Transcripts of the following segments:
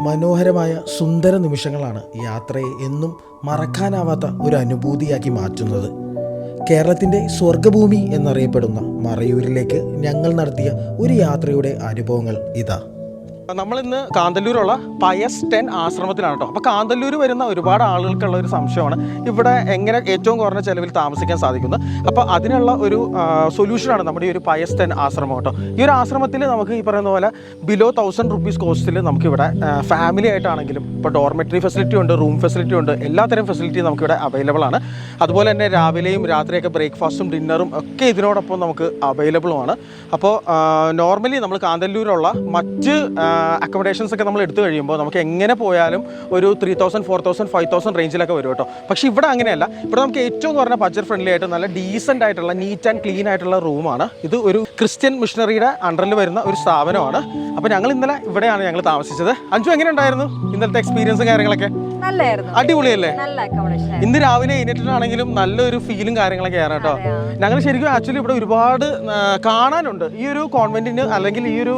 മനോഹരമായ സുന്ദര നിമിഷങ്ങളാണ് യാത്രയെ എന്നും മറക്കാനാവാത്ത ഒരു അനുഭൂതിയാക്കി മാറ്റുന്നത്. കേരളത്തിന്റെ സ്വർഗഭൂമി എന്നറിയപ്പെടുന്ന മറയൂരിലേക്ക് ഞങ്ങൾ നടത്തിയ ഒരു യാത്രയുടെ അനുഭവങ്ങൾ ഇതാ. നമ്മൾ ഇന്ന് കാന്തല്ലൂരുള്ള പയസ് ടെൻ ആശ്രമത്തിലാണ് കേട്ടോ. അപ്പോൾ കാന്തല്ലൂർ വരുന്ന ഒരുപാട് ആളുകൾക്കുള്ള ഒരു സംശയമാണ്. ഇവിടെ എങ്ങനെ ഏറ്റവും കുറഞ്ഞ ചിലവിൽ താമസിക്കാൻ സാധിക്കുന്നത് അപ്പോൾ അതിനുള്ള ഒരു സൊല്യൂഷനാണ് നമ്മുടെ ഈ ഒരു പയസ് ടെൻ ആശ്രമം കേട്ടോ. ഈ ഒരു ആശ്രമത്തിൽ നമുക്ക് ഈ പറയുന്ന പോലെ ബിലോ തൗസൻഡ് റുപ്പീസ് കോസ്റ്റിൽ നമുക്കിവിടെ ഫാമിലി ആയിട്ടാണെങ്കിലും ഇപ്പോൾ ഡോർമെറ്ററി ഫെസിലിറ്റി ഉണ്ട് റൂം ഫെസിലിറ്റി ഉണ്ട് എല്ലാത്തരം ഫെസിലിറ്റി നമുക്കിവിടെ അവൈലബിൾ ആണ്. അതുപോലെ തന്നെ രാവിലെയും രാത്രിയൊക്കെ ബ്രേക്ക്ഫാസ്റ്റും ഡിന്നറും ഒക്കെ ഇതിനോടൊപ്പം നമുക്ക് അവൈലബിളുമാണ് അപ്പോൾ നോർമലി നമ്മൾ കാന്തല്ലൂരുള്ള മറ്റ് അക്കോമഡേഷൻസ് ഒക്കെ നമ്മൾ എടുത്തു കഴിയുമ്പോൾ നമുക്ക് എങ്ങനെ പോയാലും ഒരു three thousand four thousand five thousand റേഞ്ചിലൊക്കെ വരും കേട്ടോ. പക്ഷേ ഇവിടെ അങ്ങനെയല്ല. ഇവിടെ നമുക്ക് ഏറ്റവും എന്ന് പറഞ്ഞാൽ ബഡ്ജറ്റ് ഫ്രണ്ട്ലി ആയിട്ട് നല്ല ഡീസന്റ് ആയിട്ടുള്ള നീറ്റ് ആൻഡ് ക്ലീൻ ആയിട്ടുള്ള റൂമാണ് ഇത് ഒരു ക്രിസ്ത്യൻ മിഷണറിയുടെ അണ്ടറിൽ വരുന്ന ഒരു സ്ഥാപനമാണ്. അപ്പോൾ ഞങ്ങൾ ഇന്നലെ ഇവിടെയാണ് ഞങ്ങൾ താമസിച്ചത്. അഞ്ചു എങ്ങനെ ഉണ്ടായിരുന്നു ഇന്നലത്തെ എക്സ്പീരിയൻസും കാര്യങ്ങളൊക്കെ? അടിപൊളിയല്ലേ? ഇന്ന് രാവിലെ എഴുന്നേറ്റിട്ടാണെങ്കിലും നല്ലൊരു ഫീലും കാര്യങ്ങളൊക്കെ ആണ് കേട്ടോ. ഞങ്ങൾ ശരിക്കും ആക്ച്വലി ഇവിടെ ഒരുപാട് കാണാനുണ്ട്. ഈ ഒരു കോൺവെന്റിന് അല്ലെങ്കിൽ ഈ ഒരു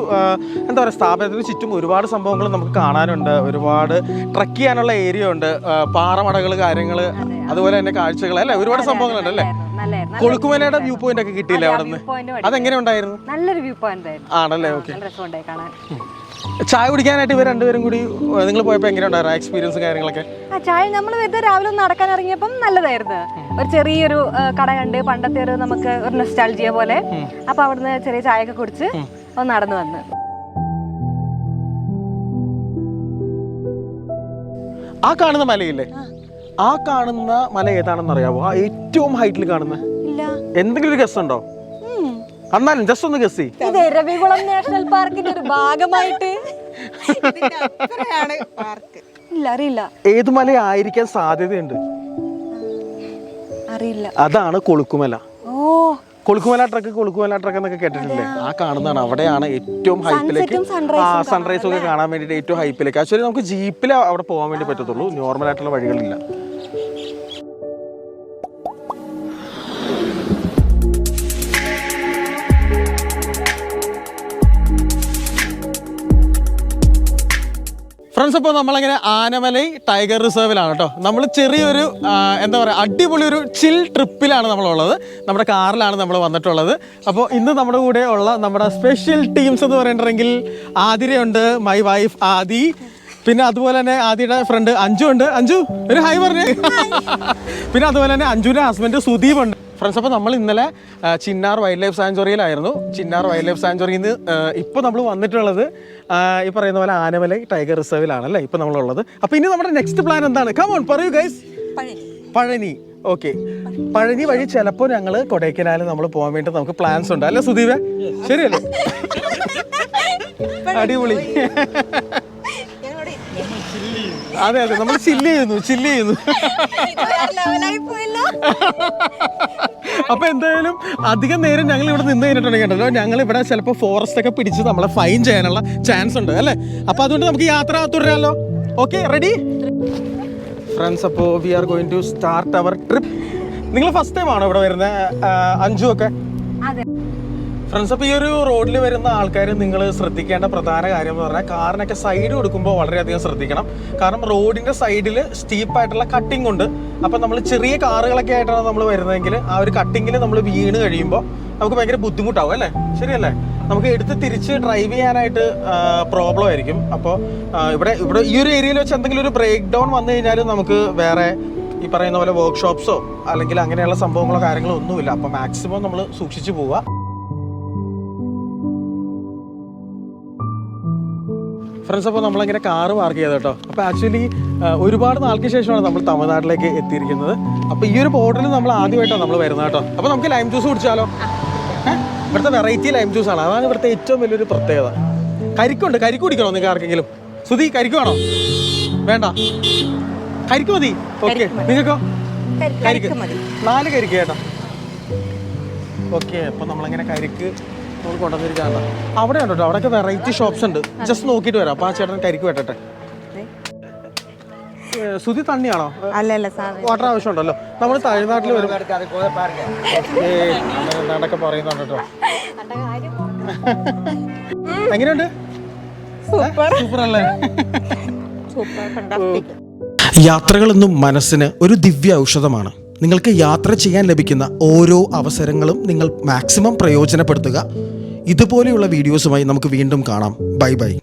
എന്താ പറയുക സ്ഥാപനത്തിന് ചുറ്റും ഒരുപാട് സംഭവങ്ങൾ നമുക്ക് കാണാനുണ്ട്. ഒരുപാട് ട്രക്ക് ചെയ്യാനുള്ള ഏരിയ ഉണ്ട്. പാറമടകൾ കാര്യങ്ങൾ അതുപോലെ തന്നെ കാഴ്ചകൾ അല്ലേ? ഒരുപാട് സംഭവങ്ങളുണ്ട് അല്ലേ കൊളുക്കുമലയുടെ വ്യൂ പോയിന്റ് ഒക്കെ കിട്ടിയില്ലേ അവിടെ നിന്ന് അതെങ്ങനെ ഉണ്ടായിരുന്നു? നല്ലൊരു വ്യൂ പോയിന്റ് ആണല്ലേ? ഓക്കെ. ചായ കുടിക്കാനായിട്ട് ഇവർ രണ്ടുപേരും കൂടി നിങ്ങൾ പോയപ്പോൾ എങ്ങനെ ഉണ്ടായിരുന്നു എക്സ്പീരിയൻസ് കാര്യങ്ങളൊക്കെ? ആ ചായ നമ്മൾ വെറുതെ രാവിലെ ഒന്ന് നടക്കാൻ ഇറങ്ങിയപ്പം നല്ലതായിരുന്നു. ഒരു ചെറിയൊരു കട കണ്ട് പണ്ടത്തെ ഒരു നമുക്ക് ഒരു നെസ്റ്റാൾജിയ പോലെ. അപ്പൊ അവിടുന്ന് ചെറിയ ചായ ഒക്കെ കുടിച്ച് ഒന്ന് നടന്നു വന്ന്. ആ കാണുന്ന മലയില്ലേ? ആ. കാണുന്ന മല ഏതാണെന്ന് അറിയാവോ? ആ ഏറ്റവും ഹൈറ്റിൽ കാണുന്ന. ഇല്ല. എന്തെങ്കിലും ഒരു ഗസ് ഉണ്ടോ? എന്നാലും ജസ്റ്റ് ഒന്ന് ഗസ് ഇത് രവികുളം നാഷണൽ പാർക്കിന്റെ ഒരു ഭാഗമായിട്ട്. ഇല്ല അറിയില്ല. ഏത് മല ആയിരിക്കാൻ സാധ്യതയുണ്ട് അറിയില്ല. അതാണ് കൊളുക്കുമല. കൊളുക്കുമല ട്രക്ക് കൊളുക്കുമല ട്രക്ക് എന്നൊക്കെ കേട്ടിട്ടില്ലേ ആ കാണുന്നതാണ്. അവിടെയാണ് ഏറ്റവും ഹൈപ്പിലേക്ക് സൺറൈസ് ഒക്കെ കാണാൻ വേണ്ടിയിട്ട് ഏറ്റവും ഹൈപ്പിലേക്ക് ആക്ച്വലി നമുക്ക് ജീപ്പിൽ അവിടെ പോകാൻ വേണ്ടി പറ്റത്തുള്ളൂ. നോർമൽ ആയിട്ടുള്ള വഴികളില്ല. ഫ്രണ്ട്സ് ഇപ്പോൾ നമ്മളങ്ങനെ ആനമലൈ ടൈഗർ റിസർവിലാണ് കേട്ടോ നമ്മൾ ചെറിയൊരു എന്താ പറയുക അടിപൊളി ഒരു ചിൽ ട്രിപ്പിലാണ് നമ്മളുള്ളത്. നമ്മുടെ കാറിലാണ് നമ്മൾ വന്നിട്ടുള്ളത്. അപ്പോൾ ഇന്ന് നമ്മുടെ കൂടെ ഉള്ള നമ്മുടെ സ്പെഷ്യൽ ടീംസ് എന്ന് പറയുന്നുണ്ടെങ്കിൽ ആതിരയുണ്ട് മൈ വൈഫ് ആദി. പിന്നെ അതുപോലെ തന്നെ ആദ്യയുടെ ഫ്രണ്ട് അഞ്ജു ഉണ്ട്. അഞ്ജു ഒരു ഹായ് പറഞ്ഞു. പിന്നെ അതുപോലെ തന്നെ അഞ്ജുവിന്റെ ഹസ്ബൻഡ് സുദീപ് ഉണ്ട്. ഫ്രണ്ട്സ് അപ്പോൾ നമ്മൾ ഇന്നലെ ചിന്നാർ വൈൽഡ് ലൈഫ് സാഞ്ചുറിയിലായിരുന്നു ചിന്നാർ വൈൽഡ് ലൈഫ് സാഞ്ചുറിയിൽ നിന്ന് ഇപ്പോൾ നമ്മൾ വന്നിട്ടുള്ളത് ഈ പറയുന്ന പോലെ ആനമല ടൈഗർ റിസർവിലാണ് അല്ലേ? ഇപ്പോൾ നമ്മളുള്ളത്. അപ്പോൾ ഇനി നമ്മുടെ നെക്സ്റ്റ് പ്ലാൻ എന്താണ്? കമോൺ പറയൂ ഗൈസ് പഴനി. ഓക്കെ പഴനി വഴി ചിലപ്പോൾ ഞങ്ങൾ കൊടൈക്കനാൽ നമ്മൾ പോകാൻ വേണ്ടി നമുക്ക് പ്ലാൻസ് ഉണ്ട്. അല്ലേ സുദീപേ? ശരിയല്ലേ? അടിപൊളി. അതെ അതെ. നമ്മൾ ചില്ല് ചെയ്യുന്നു ചില്ല് ചെയ്യുന്നു. അപ്പൊ എന്തായാലും അധികം നേരം ഞങ്ങൾ ഇവിടെ നിന്ന് കേട്ടോ. ഞങ്ങൾ ഇവിടെ ചിലപ്പോൾ ഫോറസ്റ്റ് ഒക്കെ പിടിച്ച് നമ്മളെ ഫൈൻ ചെയ്യാനുള്ള ചാൻസ് ഉണ്ട് അല്ലേ? അപ്പൊ അതുകൊണ്ട് നമുക്ക് യാത്ര തുടരാമല്ലോ ഓക്കെ റെഡി ഫ്രണ്ട്സ് അപ്പോൾ we are going to start our trip നിങ്ങൾ ഫസ്റ്റ് ടൈം ആണോ ഇവിടെ വരുന്നത്? അഞ്ചു ഒക്കെ? ഫ്രണ്ട്സ് അപ്പോൾ ഈ ഒരു റോഡിൽ വരുന്ന ആൾക്കാർ നിങ്ങൾ ശ്രദ്ധിക്കേണ്ട പ്രധാന കാര്യം എന്ന് പറഞ്ഞാൽ കാറിനൊക്കെ സൈഡ് കൊടുക്കുമ്പോൾ വളരെയധികം ശ്രദ്ധിക്കണം. കാരണം റോഡിന്റെ സൈഡിൽ സ്റ്റീപ്പായിട്ടുള്ള കട്ടിംഗ് ഉണ്ട്. അപ്പോൾ നമ്മൾ ചെറിയ കാറുകളൊക്കെ ആയിട്ടാണ് നമ്മൾ വരുന്നതെങ്കിൽ ആ ഒരു കട്ടിങ്ങിൽ നമ്മൾ വീണ് കഴിയുമ്പോൾ നമുക്ക് ഭയങ്കര ബുദ്ധിമുട്ടാവും അല്ലേ? ശരിയല്ലേ? നമുക്ക് എടുത്ത് തിരിച്ച് ഡ്രൈവ് ചെയ്യാനായിട്ട് പ്രോബ്ലം ആയിരിക്കും. അപ്പോൾ ഇവിടെ ഇവിടെ ഈ ഒരു ഏരിയയിൽ വെച്ച് എന്തെങ്കിലും ഒരു ബ്രേക്ക് ഡൗൺ വന്നു കഴിഞ്ഞാൽ നമുക്ക് വേറെ ഈ പറയുന്ന പോലെ വർക്ക്ഷോപ്സോ അല്ലെങ്കിൽ അങ്ങനെയുള്ള സംഭവങ്ങളോ കാര്യങ്ങളോ ഒന്നുമില്ല. അപ്പോൾ മാക്സിമം നമ്മൾ സൂക്ഷിച്ചു പോവുക. ഫ്രണ്ട്സ് അപ്പോൾ നമ്മളിങ്ങനെ കാറ് പാർക്ക് ചെയ്ത് കേട്ടോ. അപ്പോൾ ആക്ച്വലി ഒരുപാട് നാൾക്ക് ശേഷമാണ് നമ്മൾ തമിഴ്നാട്ടിലേക്ക് എത്തിയിരിക്കുന്നത്. അപ്പോൾ ഈ ഒരു ബോർഡിൽ നമ്മൾ ആദ്യമായിട്ടാണ് നമ്മൾ വരുന്നത് കേട്ടോ. അപ്പോൾ നമുക്ക് ലൈം ജ്യൂസ് കുടിച്ചാലോ? ഇവിടുത്തെ വെറൈറ്റി ലൈം ജ്യൂസ് ആണ്. അതാണ് ഇവിടുത്തെ ഏറ്റവും വലിയൊരു പ്രത്യേകത. കരിക്കുണ്ട്. കരിക്ക് കുടിക്കണോ നിങ്ങൾക്ക് ആർക്കെങ്കിലും? സുധി കരിക്ക് വേണോ? വേണ്ട. കരിക്ക് മതി. ഓക്കെ നിങ്ങൾക്കോ? കരിക്ക് നാല് കരിക്ക് കേട്ടോ. ഓക്കെ അപ്പോൾ നമ്മളിങ്ങനെ കരിക്ക് നമ്മൾ അവിടെ ഉണ്ടോ? അവിടെയൊക്കെ വെറൈറ്റി ഷോപ്സ് ഉണ്ട്. ജസ്റ്റ് നോക്കിട്ട് വരാം. അപ്പോൾ ആ ചേട്ടൻ കരിക്ക് വെട്ടട്ടെ. സുതി സുധി തണ്ണിയാണോ? വാട്ടർ ആവശ്യമുണ്ടല്ലോ. നമ്മൾ തമിഴ്നാട്ടിൽ വരും. ഏയ്, നടക്കെ പറയുന്നുണ്ട് കേട്ടോ. എങ്ങനെയുണ്ട്? സൂപ്പർ. സൂപ്പർ അല്ലേ യാത്രകളെന്നും മനസ്സിന് ഒരു ദിവ്യ ഔഷധമാണ്. നിങ്ങൾക്ക് യാത്ര ചെയ്യാൻ ലഭിക്കുന്ന ഓരോ അവസരങ്ങളും നിങ്ങൾ മാക്സിമം പ്രയോജനപ്പെടുത്തുക. ഇതുപോലെയുള്ള വീഡിയോസുമായി നമുക്ക് വീണ്ടും കാണാം. Bye bye